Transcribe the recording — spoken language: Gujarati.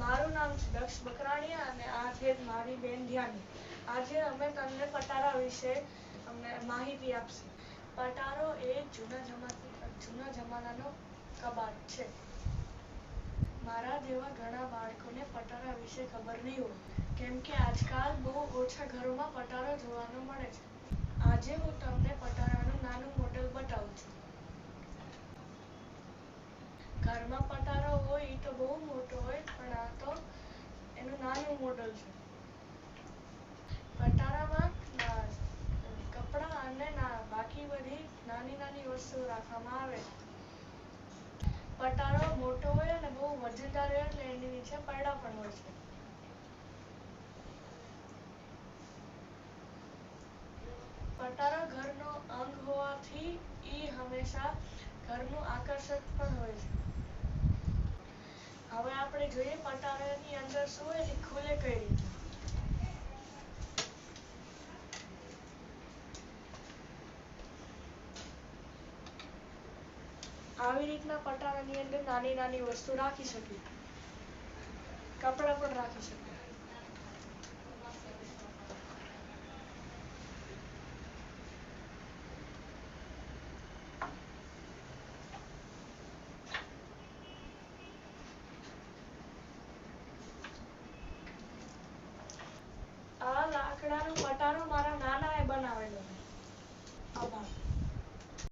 મારું નામ છે દક્ષ બકરાણીયા અને આ છે મારી બેન ધ્યાની. આજે અમે તમને પટારા વિશે અમને માહિતી આપશે. પટારો એ જૂના જમાના જૂના જમાનાનો કબાટ છે. મારા જેવા ઘણા બાળકોને પટારા વિશે ખબર નહીં હોય. કેમ કે આજકાલ બહુ ઓછા ઘરોમાં પટારો જોવાનો મળે છે. આજે હું તમને પટારાનું નાનું મોડલ બતાવું છું. ઘરમાં પટારો હોય એ તો બહુ મોટો હોય, પણ આ તો એનું નાનું મોડલ છે. પટારામાં કપડાં અને બાકી બધી નાની નાની વસ્તુ રાખવામાં આવે. પટારો મોટો હોય અને બહુ વજનદાર હોય એટલે એની નીચે પડડા પણ હોય છે. પટારો ઘરનો અંગ હોવાથી ઈ હંમેશા ઘરનું આકર્ષક પણ હોય છે. હવે આપણે જોઈએ પટારાની અંદર શું એ ખુલે કઈ રીતે. આવી રીતના પટારાની અંદર નાની નાની વસ્તુ રાખી શકીએ. કપડાં પણ રાખી શકીએ આ લાકડાનો પટારો મારા